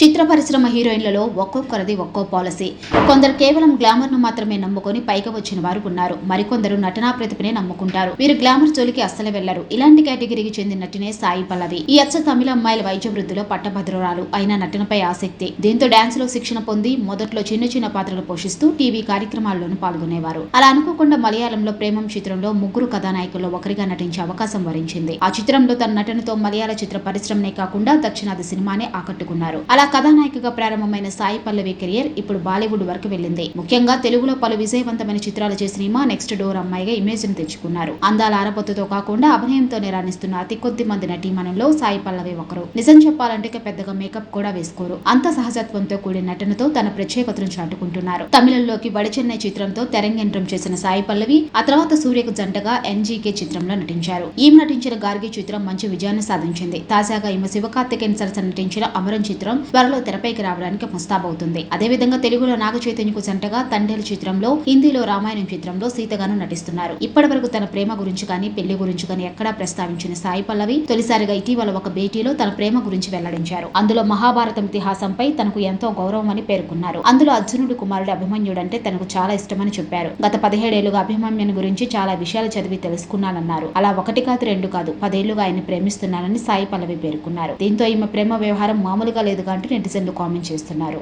చిత్ర పరిశ్రమ హీరోయిన్లలో ఒక్కొక్కరిది ఒక్కో పాలసీ. కొందరు కేవలం గ్లామర్ను మాత్రమే నమ్ముకొని పైకి వచ్చిన వారు ఉన్నారు. మరికొందరు నటనా ప్రతిభనే నమ్ముకుంటారు. వీరు గ్లామర్ జోలికి అస్సలు వెళ్ళరు ఇలాంటి కేటగిరీకి చెందిన నటినే సాయి పల్లవి. ఈ అచ్చ తమిళ అమ్మాయిల వైద్య వృద్ధిలో పట్టభద్రురాలు. అయిన నటనపై ఆసక్తి. దీంతో డాన్స్లో శిక్షణ పొంది మొదట్లో చిన్న చిన్న పాత్రలు పోషిస్తూ టీవీ కార్యక్రమాల్లోనూ పాల్గొనేవారు. అలా అనుకోకుండా మలయాళంలో ప్రేమం చిత్రంలో ముగ్గురు కథానాయకుల్లో ఒకరిగా నటించే అవకాశం వరించింది. ఆ చిత్రంలో తన నటనతో మలయాళ చిత్ర పరిశ్రమనే కాకుండా దక్షిణాది సినిమానే ఆకట్టుకున్నారు. అలా కథానాయికగా ప్రారంభమైన సాయి పల్లవి కెరియర్ ఇప్పుడు బాలీవుడ్ వరకు వెళ్ళింది. ముఖ్యంగా తెలుగులో పలు విజయవంతమైన చిత్రాలు చేసిన ఈమె నెక్స్ట్ డోర్ అమ్మాయిగా ఇమేజ్ని తెచ్చుకున్నారు. అందాల ఆరబొత్తుతో కాకుండా అభినయంతోనే రాణిస్తున్న అతి కొద్ది మంది నటీమణుల్లో సాయి పల్లవి ఒకరు. నిజం చెప్పాలంటే పెద్దగా మేకప్ కూడా వేసుకోరు. అంత సహజత్వంతో కూడిన నటనతో తన ప్రత్యేకతను చాటుకుంటున్నారు. తమిళంలోకి వడచెన్నై చిత్రంతో తెరంగేంద్రం చేసిన సాయి పల్లవి ఆ తర్వాత సూర్యకు జంటగా ఎన్జీకే చిత్రంలో నటించారు. ఈమె నటించిన గార్గి చిత్రం మంచి విజయాన్ని సాధించింది. తాజాగా ఈమె శివకార్తికేయన్ సరసన నటించిన అమరం చిత్రం త్వరలో తెరపైకి రావడానికి ముస్తాబవుతుంది అదేవిధంగా తెలుగులో నాగ చైతన్యకు జంటగా తండేలు చిత్రంలో హిందీలో రామాయణం చిత్రంలో సీతగాను నటిస్తున్నారు. ఇప్పటి వరకు తన ప్రేమ గురించి కానీ పెళ్ళి గురించి కానీ ఎక్కడా ప్రస్తావించిన సాయి పల్లవి తొలిసారిగా ఇటీవల ఒక భేటీలో తన ప్రేమ గురించి వెల్లడించారు. అందులో మహాభారతం ఇతిహాసంపై తనకు ఎంతో గౌరవం అని పేర్కొన్నారు. అందులో అర్జునుడు కుమారుడు అభిమన్యుడంటే తనకు చాలా ఇష్టమని చెప్పారు. గత పదిహేడేళ్ళుగా అభిమన్యుని గురించి చాలా విషయాలు చదివి తెలుసుకున్నానన్నారు. అలా ఒకటి కాదు రెండు కాదు పదేళ్ళుగా ఆయన ప్రేమిస్తున్నానని సాయి పల్లవి పేర్కొన్నారు. దీంతో ఈమె ప్రేమ వ్యవహారం మామూలుగా లేదుగా అంటూ నెటిజన్లు కామెంట్ చేస్తున్నారు.